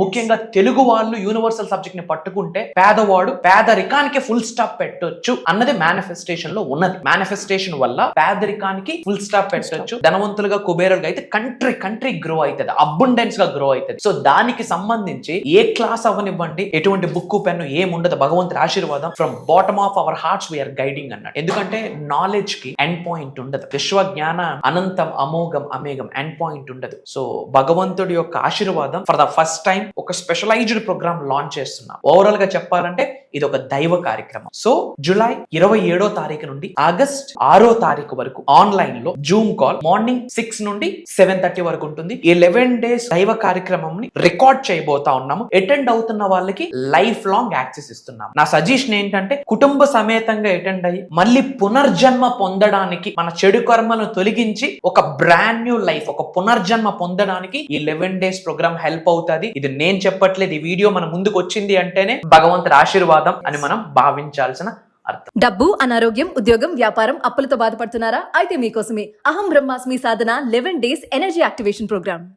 ముఖ్యంగా తెలుగు వాళ్ళు యూనివర్సల్ సబ్జెక్ట్ని పట్టుకుంటే పేదవాడు పేదరికానికి ఫుల్ స్టాప్ పెట్టొచ్చు అన్నది మేనిఫెస్టేషన్లో ఉన్నది. మేనిఫెస్టేషన్ వల్ల పేదరికానికి ఫుల్ స్టాప్ పెట్టొచ్చు. ధనవంతులుగా కుబేరులుగా అయితే కంట్రీ కంట్రీ గ్రో అవుతుంది. అబ్బుండెన్స్గా గ్రో అవుతుంది. సో దానికి సంబంధించి ఏ క్లాస్ అవ్వనివ్వండి ఎటువంటి బుక్ పెన్ను ఏముండదు. భగవంతుడి ఆశీర్వాదం from bottom of our hearts we are guiding అన్నాడు ఎందుకంటే నాలెడ్జ్కి ఎండ్ పాయింట్ ఉండదు. విశ్వ జ్ఞాన అనంతం అమోఘం అమేఘం ఎండ్ పాయింట్ ఉండదు. సో భగవంతుడి యొక్క ఆశీర్వాదం ఫర్ ద ఫస్ట్ టైం ఒక స్పెషలైజ్డ్ ప్రోగ్రామ్ లాంచ్ చేస్తున్నాం. ఓవరాల్గా చెప్పాలంటే ఇది ఒక దైవ కార్యక్రమం. సో జూలై ఇరవై ఏడో తారీఖు నుండి ఆగస్ట్ ఆరో తారీఖు వరకు ఆన్లైన్లో జూమ్ కాల్ మార్నింగ్ సిక్స్ నుండి సెవెన్ థర్టీ వరకు ఉంటుంది. ఈ లెవెన్ డేస్ దైవ కార్యక్రమం ని రికార్డ్ చేయబోతా ఉన్నాము. అటెండ్ అవుతున్న వాళ్ళకి లైఫ్ లాంగ్ యాక్సెస్ ఇస్తున్నాం నా సజెషన్ ఏంటంటే కుటుంబ సమేతంగా అటెండ్ అయ్యి మళ్ళీ పునర్జన్మ పొందడానికి మన చెడు కర్మలను తొలగించి ఒక బ్రాండ్ న్యూ లైఫ్ ఒక పునర్జన్మ పొందడానికి ఈ లెవెన్ డేస్ ప్రోగ్రామ్ హెల్ప్ అవుతుంది. ఇది నేను చెప్పట్లేదు ఈ వీడియో మన ముందుకు వచ్చింది అంటేనే భగవంతుడి ఆశీర్వాదం అని మనం భావించాల్సిన డబ్బు అనారోగ్యం ఉద్యోగం వ్యాపారం అప్పులతో బాధపడుతున్నారా? అయితే మీకోసమే అహం బ్రహ్మాస్మి సాధన eleven days energy activation programme.